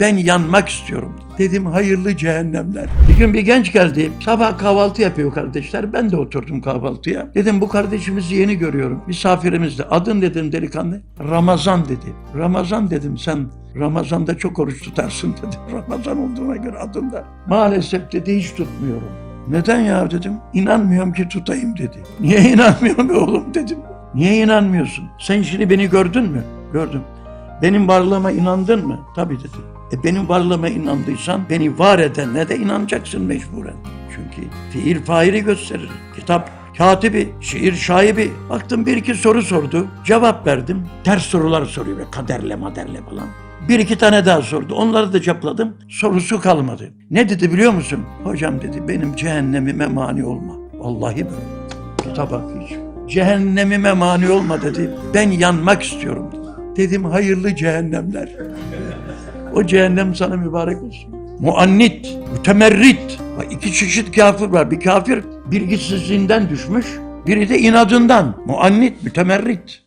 Ben yanmak istiyorum. Dedim hayırlı cehennemler. Bir gün bir genç geldi. Sabah kahvaltı yapıyor kardeşler. Ben de oturdum kahvaltıya. Dedim bu kardeşimizi yeni görüyorum. Misafirimizdi. Adın dedim delikanlı. Ramazan dedi. Ramazan dedim sen Ramazan'da çok oruç tutarsın dedi. Ramazan olduğuna göre adın da. Maalesef dedi hiç tutmuyorum. Neden ya dedim. İnanmıyorum ki tutayım dedi. Niye inanmıyorum oğlum dedim. Niye inanmıyorsun? Sen şimdi beni gördün mü? Gördüm. Benim varlığıma inandın mı? Tabii dedi. E benim varlığıma inandıysan beni var edenle de inanacaksın mecburen. Çünkü fiil faili gösterir. Kitap katibi, şiir şaibi. Baktım bir iki soru sordu. Cevap verdim. Ters sorular soruyor. Kaderle maderle falan. Bir iki tane daha sordu. Onları da cepladım. Sorusu kalmadı. Ne dedi biliyor musun? Hocam dedi benim cehennemime mani olma. Vallahi böyle. Kitaba hiç. Cehennemime mani olma dedi. Ben yanmak istiyorum. Dedim hayırlı cehennemler. O cehennem sana mübarek olsun. Muannit, mütemerrit. İki çeşit kafir var. Bir kafir bilgisizliğinden düşmüş. Biri de inadından. Muannit, mütemerrit.